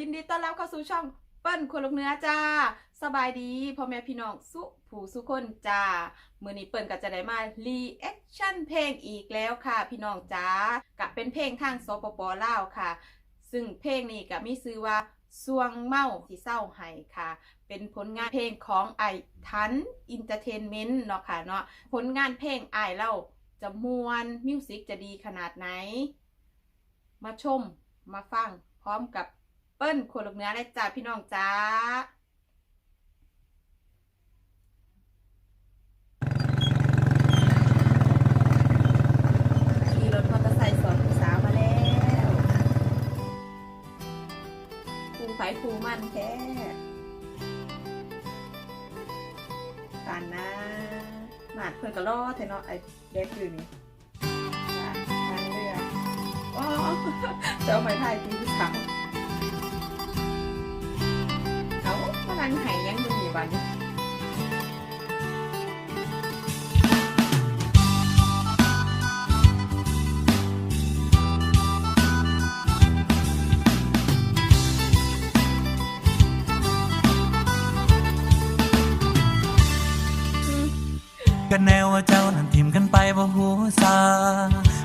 ยินดีต้อนรับเข้าสู่ช่องเปิ้ลคนลูกเนื้อจ้า สบายดีพ่อแม่พี่น้องสุผู้สุคนจ้ามือนี้เปิ้ลก็จะได้มารีแอคชั่นเพลงอีกแล้วค่ะพี่น้องจ้ากับเป็นเพลงทางสปปลาวค่ะ ซึ่งเพลงนี้ก็มีชื่อว่าสวงเมาที่เศร้าไห้ค่ะ เป็นผลงานเพลงของไอทันอินเตอร์เทนเมนต์เนาะค่ะเนาะผลงานเพลงไอเล่าจะมวนมิวสิกจะดีขนาดไหน มาชมมาฟังพร้อมกับ เปิ้ลคนลูกเนื้อและจ้าพี่น้องจ้าขี่รถมอเตอร์ไซค์สอนผู้สาวมาแล้วครูไผครูมันแท้ปานนะหมาดเพื่อนก็รอเทนาะไอ้เด็กอยู่นี่จ้ะทางเรืออ๋อเจ้าไม้พายตีผู้สาว มานั่งไห้ยังอยู่นี่บ้านนี้กันแนวว่าเจ้านั้นทิมกันไปบ่หูซา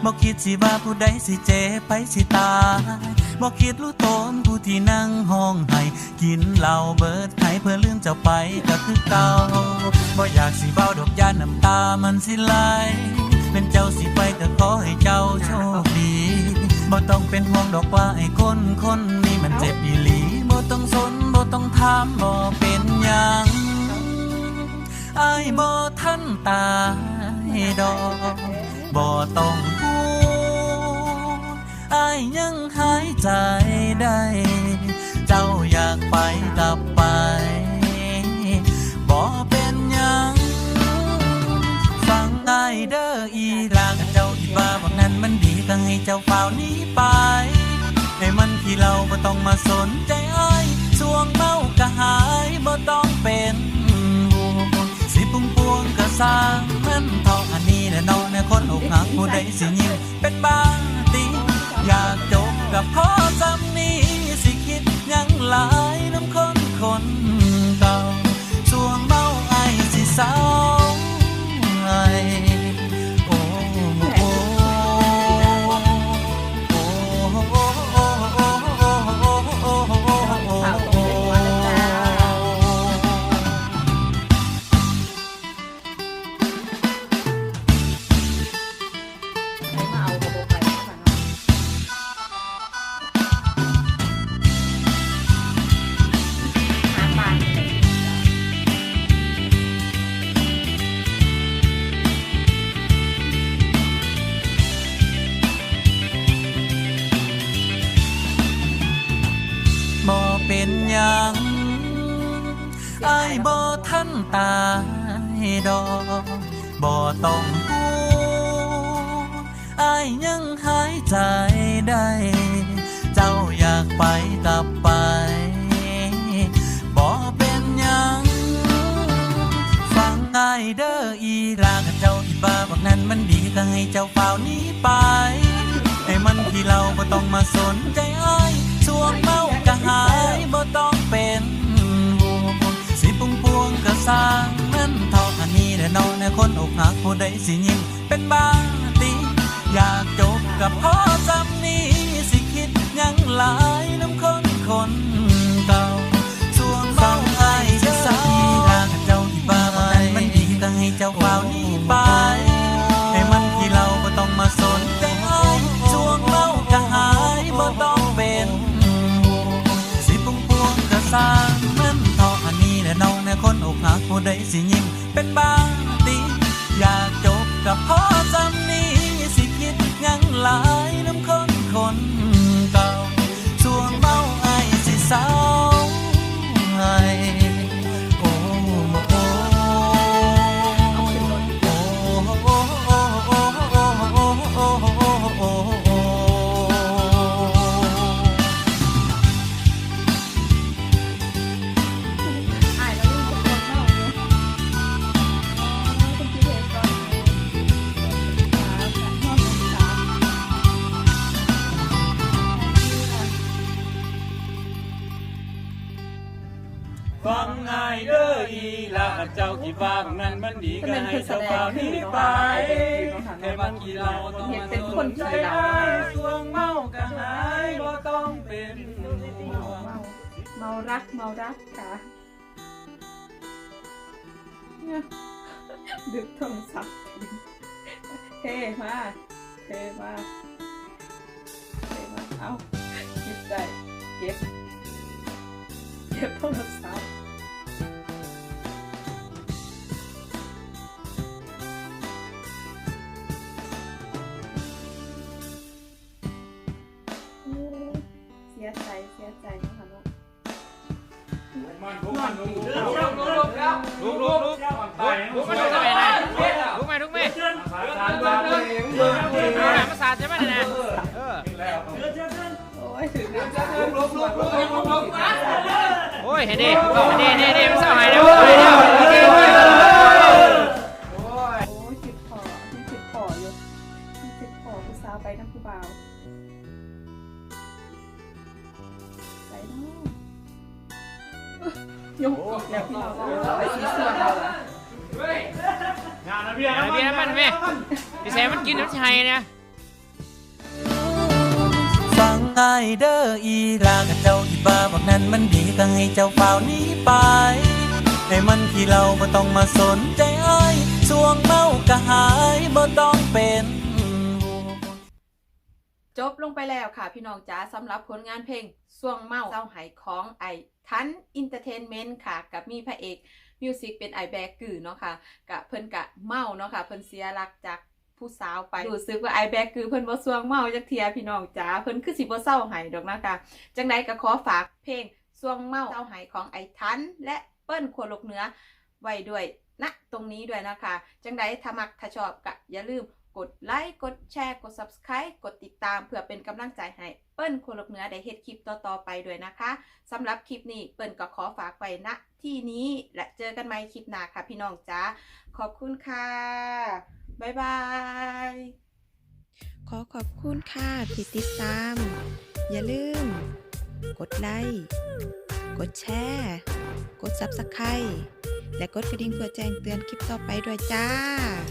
บ่คิดสิว่าผู้ใดสิเจไปสิตายบ่คิดรู้ตนผู้ที่นั่งห้องให้กินเหล้าเบิด เพื่อลืมเจ้าไปก็คือเก่าบ่อยากสิเบ้าดอกยานน้ำตามันสิไหลเป็นเจ้าสิไปแต่ขอให้เจ้าโชคดีบ่ต้องเป็นห่วงดอกว่าไอ้คนคนนี้มันเจ็บอีหลีบ่ต้องสนบ่ต้องถามบ่เป็นหยังอายบ่ทันตายดอกบ่ต้องพูดอายยังหายใจ มาสนใจอ้ายสวงเมากะหายบ่ต้องเป็นห่วงสิปุ่งปวงกะสร้างมันเท่าอันนี้แหละน้องแน่คนอกหักผู้ใดสิยิ้มเป็นบ้าติอยากจบกับพ่อจำ หยังอายบ่ทันตายดอกบ่ต้องพูดอายยังหายใจได้ เจ้าอยากไปกลับไปบ่เป็นหยังฟังง่ายเด้ออีลากเจ้าที่บ้าบักนั้นมันดีก็ให้เจ้าเฝ้าวนี้ไปให้มันที่เราบ่ต้องมาสนใจอ้ายสวงเมาก็หาย บ่ต้องเป็นห่วงสิปุงปวงก็สร้างมันเท่าอันนี้แหละน้องในคนอกหักผู้ใดสิยิ้มเป็นบ้าติอยากจบกับพ่อจำำ ออีหลาเจ้าคิดว่าบางนั้นมันดีก็ให้เจ้าเฝ้าหนี้ไปให้มันกี่เราต้องมาสนใจอ้ายสวงเมาก็หายบ่ต้องเป็นเมาเมารักเมารักค่ะเนี่ยดึกโทรศัพท์เท่มากเท่มากเท่มาก เอาเก็บได้เก็บเก็บโทรศัพท์ โอ้ยถึงแล้วจ้าโอ้ยเห็นดิเห็นดิเห็นดิมันเศร้าหายแล้วหายแล้วโอ้ยจิบคอนี่จิบคออยู่นี่จิบคอผู้สาวไปทั้งผู้บ่าวไปเนาะ ยกอีกแล้วพี่น้องเอาไปชี้ส่วนเราเหรอเบียร์มันไหมพี่แซมมันกินน้ำชัยเนี่ยฟังง่ายเด้ออีหลาเจ้าคิดว่าบางนั้นมันดีก็ให้เจ้าเฝ้าหนี้ไปให้มันที่เราบ่ต้องมาสนใจอ้ายสวงเมาก็หายบ่ต้องเป็นห่วง จบลงไปแล้วค่ะพี่น้องจ๋าสำหรับผลงานเพลงส่วงเมาเศร้าหายของไอทันอินเตอร์เทนเมนต์ค่ะ กับมีพระเอกมิวสิกเป็นไอแบกกือเนาะค่ะกับเพิ่นกะเมาเนาะค่ะเพิ่นเสียหลักจากผู้สาวไปรู้สึกว่าไอแบกกือเพิ่นบ่ส่วงเมาจักเทียพี่น้องจ๋าเพิ่นคือสิบ่เศร้าหายดอกนะคะจังไดก็ขอฝากเพลงส่วงเมาเศร้าหายของไอทันและเปิ้ลขวลกเหนือไว้ด้วย ณตรงนี้ด้วยนะคะ จังไดถ้ามักถ้าชอบก็อย่าลืมกดไลค์ กดแชร์ กด Subscribe กดติดตามเพื่อเป็นกำลังใจให้ เปิ้ลคนลกเนื้อได้เฮ็ดคลิปต่อ ๆ ไปด้วยนะคะสำหรับคลิปนี้เปิ้ลก็ขอฝากไว้ณที่นี้และเจอกันใหม่คลิปหน้าค่ะพี่น้องจ้าขอบคุณค่ะบ๊ายบายขอขอบคุณค่ะที่ติดตาม อย่าลืม กดไลค์ กดแชร์ กด Subscribe และกดกระดิ่งเพื่อแจ้งเตือนคลิปต่อไปด้วยจ้า